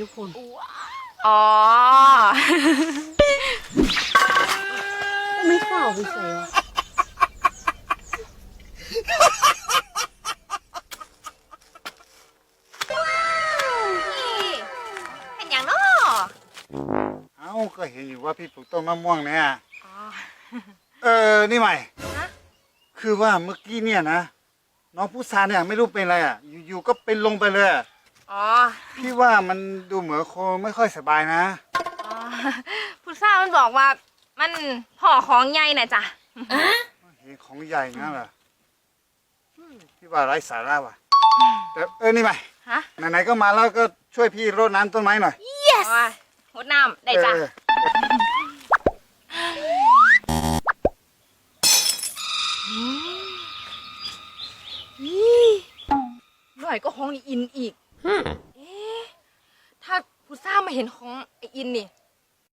ยุคนอ๋อ ไม่เฝ้าไปใส่วะเป็นอย่างน้อเอ้าก็เห็นอยู่ว่าพี่ปลูกต้นมะม่วงเนี่ย อ๋อ เออ นี่ใหม่ ฮะ คือว่าเมื่อกี้เนี่ยนะ น้องผู้ชายเนี่ยไม่รู้เป็นอะไรอะ อยู่ๆก็เป็นลงไปเลยอะ อ๋อ พี่ว่ามันดูเหมือนโคงไม่ค่อยสบายนะ อ๋อ ผู้สาวมันบอกว่ามันพ่อของใหญ่น่ะจ้ะ เห็นของใหญ่งั้นเหรออืมพี่ว่าไร้สาระว่ะแต่เออนี่ใหม่ฮะ ไหนๆก็มาแล้วก็ช่วยพี่รดน้ำต้นไม้หน่อย yes หดน้ำได้จ้ะ เออหน่อยก็ของอีอินอีกเอ๊ะ ถ้าผู้สางมาเห็นของไออินนี่